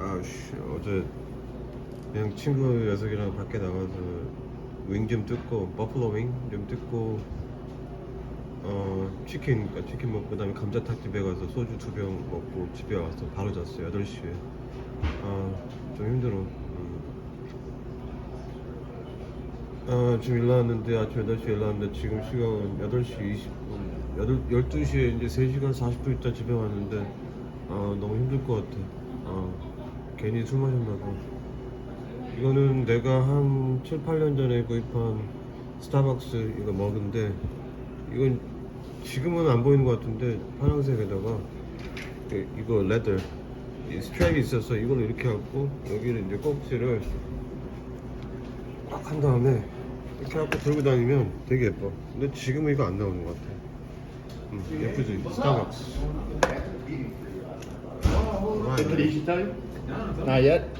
아씨 어제 그냥 친구 녀석이랑 밖에 나가서 윙 좀 뜯고 버플로 윙 좀 뜯고 어 치킨 그러니까 치킨 먹고 그다음에 감자탕 집에 가서 소주 두 병 먹고 집에 와서 바로 잤어요 8시에. 아좀 힘들어. 음. 아 지금 일 나왔는데 아침 8시에 일 나왔는데 지금 시간은 8시 20분 8, 12시에 이제 3시간 40분 있다 집에 왔는데 아 너무 힘들 것 같아. 아 괜히 술 마셨나봐 이거는 내가 한 7, 8년 전에 구입한 스타벅스 이거 먹은데 이건 지금은 안 보이는 것 같은데 파란색에다가 이- 이거 레더 이 스트랩이 있어서 이걸로 이렇게 하고 여기를 이제 꼭지를 꽉 한 다음에 이렇게 하고 들고 다니면 되게 예뻐. 근데 지금은 이거 안 나오는 것 같아. 음, 예쁘지? 스타벅스 Not yet.